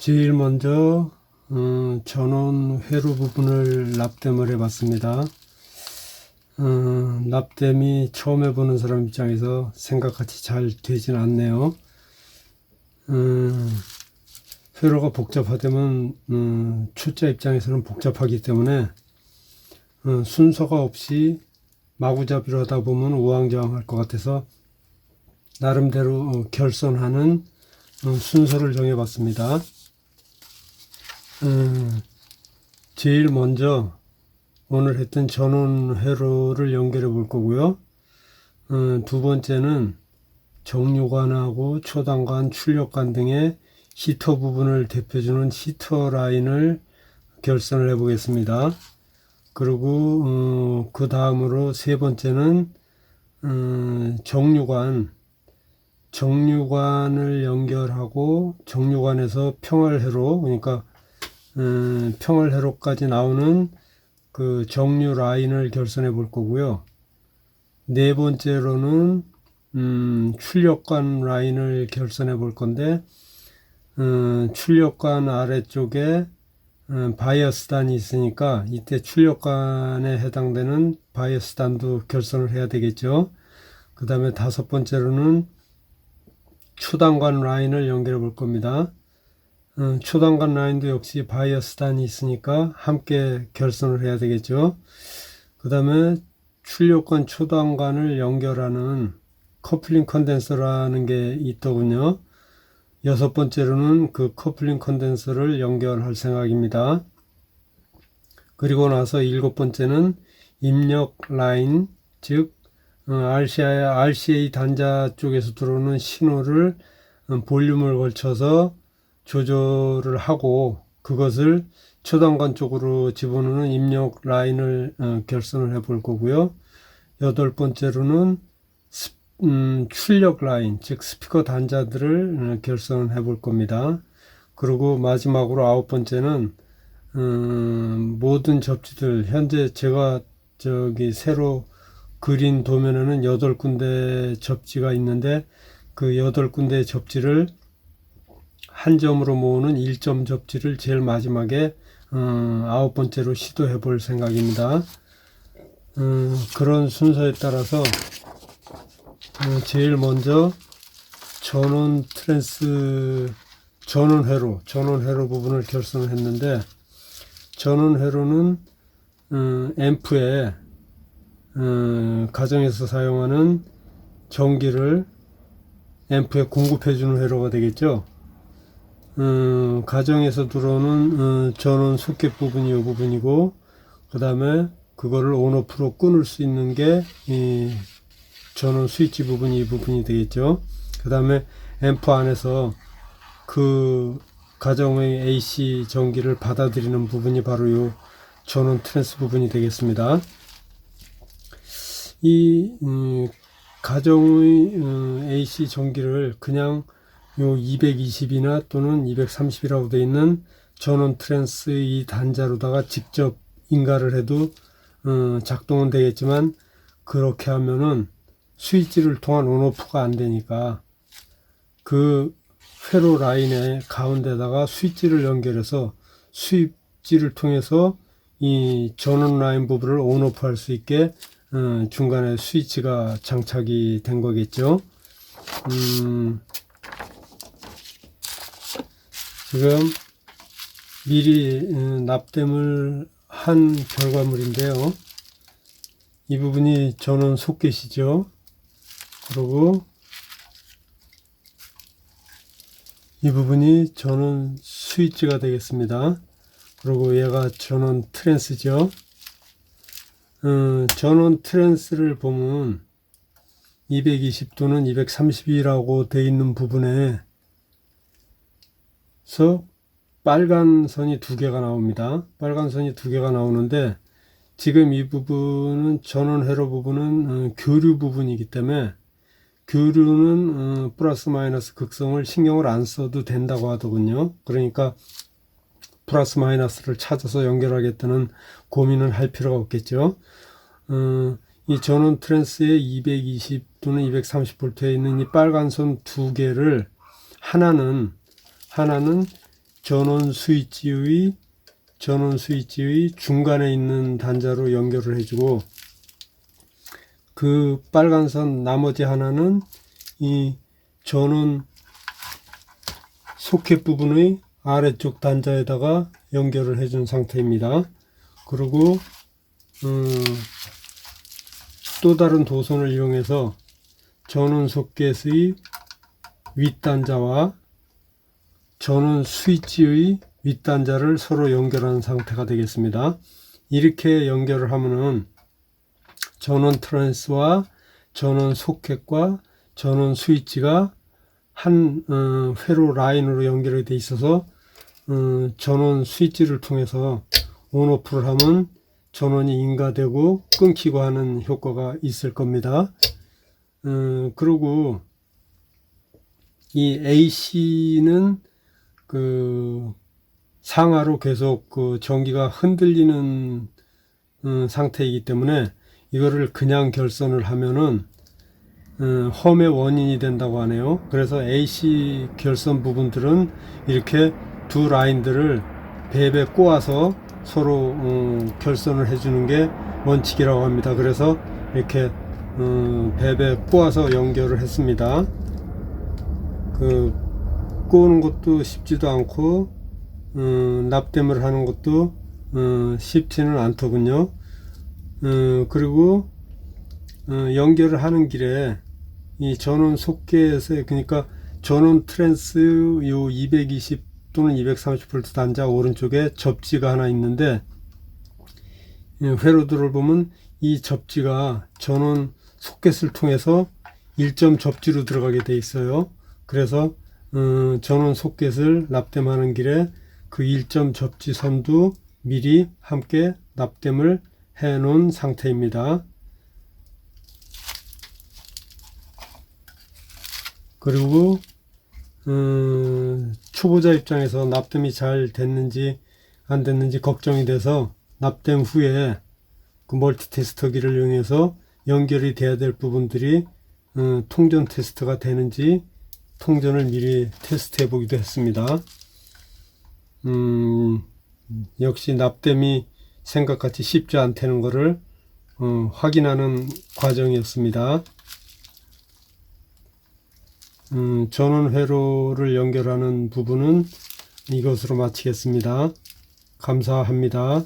제일 먼저 어, 전원 회로 부분을 납땜을 해봤습니다. 어, 납땜이 처음 해보는 사람 입장에서 생각같이 잘 되진 않네요. 어, 회로가 복잡하다면 음, 출자 입장에서는 복잡하기 때문에 어, 순서가 없이 마구잡이로 하다 보면 우왕좌왕할 것 같아서 나름대로 어, 결선하는 어, 순서를 정해봤습니다. 음, 제일 먼저 오늘 했던 전원 회로를 연결해 볼 거고요. 음, 두 번째는 정류관하고 초단관, 출력관 등의 히터 부분을 대표주는 히터 라인을 결선을 해 보겠습니다. 그리고 어, 그 다음으로 세 번째는 음, 정류관, 정류관을 연결하고 정류관에서 평활회로 그러니까 음, 평활회로까지 나오는 그 정류 라인을 결선해 볼 거고요. 네 번째로는 음, 출력관 라인을 결선해 볼 건데 음, 출력관 아래쪽에 음, 바이어스단이 있으니까 이때 출력관에 해당되는 바이어스단도 결선을 해야 되겠죠. 그 다음에 다섯 번째로는 초단관 라인을 연결해 볼 겁니다. 음, 초단관 라인도 역시 바이어스 단이 있으니까 함께 결선을 해야 되겠죠. 그 다음에 출력관 초단관을 연결하는 커플링 컨덴서라는 게 있더군요. 여섯 번째로는 그 커플링 컨덴서를 연결할 생각입니다. 그리고 나서 일곱 번째는 입력 라인, 즉 어, RCA, RCA 단자 쪽에서 들어오는 신호를 어, 볼륨을 걸쳐서 조절을 하고 그것을 초단관 쪽으로 집어넣는 입력 라인을 어, 결선을 해 볼 거고요. 여덟 번째로는 스- 음, 출력 라인, 즉 스피커 단자들을 어, 결선을 해볼 겁니다. 그리고 마지막으로 아홉 번째는 음, 모든 접지들 현재 제가 저기 새로 그린 도면에는 여덟 군데 접지가 있는데 그 여덟 군데 접지를 한 점으로 모으는 1점 접지를 제일 마지막에 어, 아홉 번째로 시도해 볼 생각입니다. 음, 그런 순서에 따라서 어, 제일 먼저 전원 트랜스 전원 회로 전원 회로 부분을 결선을 했는데 전원 회로는 음, 앰프에 음, 가정에서 사용하는 전기를 앰프에 공급해 주는 회로가 되겠죠. 음, 가정에서 들어오는 음, 전원 소켓 부분이 이 부분이고 그 다음에 그거를 온오프로 끊을 수 있는 게 이 전원 스위치 부분이 이 부분이 되겠죠. 그 다음에 앰프 안에서 그 가정의 AC 전기를 받아들이는 부분이 바로 이 전원 트랜스 부분이 되겠습니다. 이 음, 가정의 음, AC 전기를 그냥 요 220이나 또는 230이라고 되어 있는 전원 트랜스 이 단자로다가 직접 인가를 해도 어, 작동은 되겠지만 그렇게 하면은 스위치를 통한 온오프가 안 되니까 그 회로 라인의 가운데다가 스위치를 연결해서 스위치를 통해서 이 전원 라인 부분을 온오프 할 수 있게 어, 중간에 스위치가 장착이 된 거겠죠. 음, 지금 미리 어, 납땜을 한 결과물인데요. 이 부분이 전원 소켓이죠. 그리고 이 부분이 전원 스위치가 되겠습니다. 그리고 얘가 전원 트랜스죠. 어, 전원 트랜스를 보면 220 또는 232라고 되어 있는 부분에 서 빨간 선이 두 개가 나옵니다. 빨간 선이 두 개가 나오는데 지금 이 부분은 전원 회로 부분은 어, 교류 부분이기 때문에 교류는 어, 플러스 마이너스 극성을 신경을 안 써도 된다고 하더군요. 그러니까 플러스 마이너스를 찾아서 연결하겠다는 고민을 할 필요가 없겠죠. 어, 이 전원 트랜스에 220 또는 230V에 있는 이 빨간 선 두 개를 하나는 하나는 전원 스위치의 전원 스위치의 중간에 있는 단자로 연결을 해주고 그 빨간 선 나머지 하나는 이 전원 소켓 부분의 아래쪽 단자에다가 연결을 해준 상태입니다. 그리고 음, 또 다른 도선을 이용해서 전원 소켓의 윗단자와 전원 스위치의 윗단자를 서로 연결하는 상태가 되겠습니다. 이렇게 연결을 하면은 전원 트랜스와 전원 소켓과 전원 스위치가 한 어, 회로 라인으로 연결이 돼 있어서 어, 전원 스위치를 통해서 온오프를 하면 전원이 인가되고 끊기고 하는 효과가 있을 겁니다. 어, 그리고 이 AC는 그 상하로 계속 그 전기가 흔들리는 어, 상태이기 때문에 이거를 그냥 결선을 하면은 어, 험의 원인이 된다고 하네요. 그래서 AC 결선 부분들은 이렇게 두 라인들을 배배 꼬아서 서로 어, 결선을 해주는 게 원칙이라고 합니다. 그래서 이렇게 어, 배배 꼬아서 연결을 했습니다. 그 꼬는 것도 쉽지도 않고 어, 납땜을 하는 것도 어, 쉽지는 않더군요. 어, 그리고 어, 연결을 하는 길에 이 전원 소켓에 그러니까 전원 트랜스 요 220 또는 230V 단자 오른쪽에 접지가 하나 있는데 이 회로들을 보면 이 접지가 전원 소켓을 통해서 1점 접지로 들어가게 돼 있어요. 그래서 어, 전원 소켓을 납땜하는 길에 그 1점 접지 선도 미리 함께 납땜을 해 놓은 상태입니다. 그리고 음, 초보자 입장에서 납땜이 잘 됐는지 안 됐는지 걱정이 돼서 납땜 후에 그 멀티 테스터기를 이용해서 연결이 돼야 될 부분들이 음, 통전 테스트가 되는지 통전을 미리 테스트 해 보기도 했습니다. 음, 역시 납땜이 생각같이 쉽지 않다는 것을 어, 확인하는 과정이었습니다. 음, 전원 회로를 연결하는 부분은 이것으로 마치겠습니다. 감사합니다.